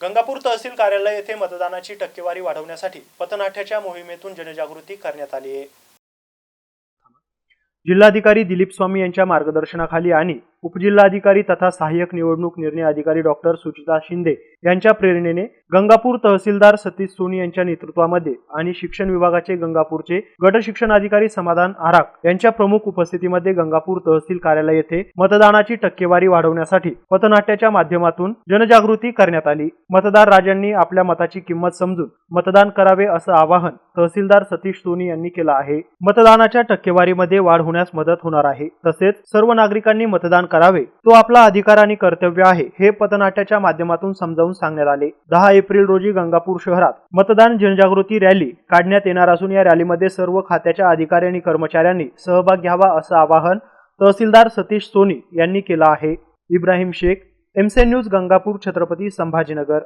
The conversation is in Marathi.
गंगापूर तहसील कार्यालय येथे मतदानाची टक्केवारी वाढवण्यासाठी पथनाट्याच्या मोहिमेतून जनजागृती करण्यात आली आहे. जिल्हाधिकारी दिलीप स्वामी यांच्या मार्गदर्शनाखाली आणि उपजिल्हाधिकारी तथा सहाय्यक निवडणूक निर्णय अधिकारी डॉक्टर सुचिता शिंदे यांच्या प्रेरणेने गंगापूर तहसीलदार सतीश सोनी यांच्या नेतृत्वामध्ये आणि शिक्षण विभागाचे गंगापूरचे गट शिक्षण अधिकारी समाधान आराक यांच्या प्रमुख उपस्थितीमध्ये गंगापूर तहसील कार्यालय येथे मतदानाची टक्केवारी वाढवण्यासाठी पथनाट्याच्या माध्यमातून जनजागृती करण्यात आली. मतदार राजांनी आपल्या मताची किंमत समजून मतदान करावे असं आवाहन तहसीलदार सतीश सोनी यांनी केलं आहे. मतदानाच्या टक्केवारीमध्ये वाढ होण्यास मदत होणार आहे. तसेच सर्व नागरिकांनी मतदान करावे. तो आपला अधिकार आणि कर्तव्य आहे हे पथनाट्याच्या माध्यमातून समजावून सांगण्यात आले. दहा एप्रिल रोजी गंगापूर शहरात मतदान जनजागृती रॅली काढण्यात येणार असून या रॅलीमध्ये सर्व खात्याच्या अधिकारी आणि कर्मचाऱ्यांनी सहभाग घ्यावा असं आवाहन तहसीलदार सतीश सोनी यांनी केलं आहे. इब्राहिम शेख एमसे न्यूज गंगापूर छत्रपती संभाजीनगर.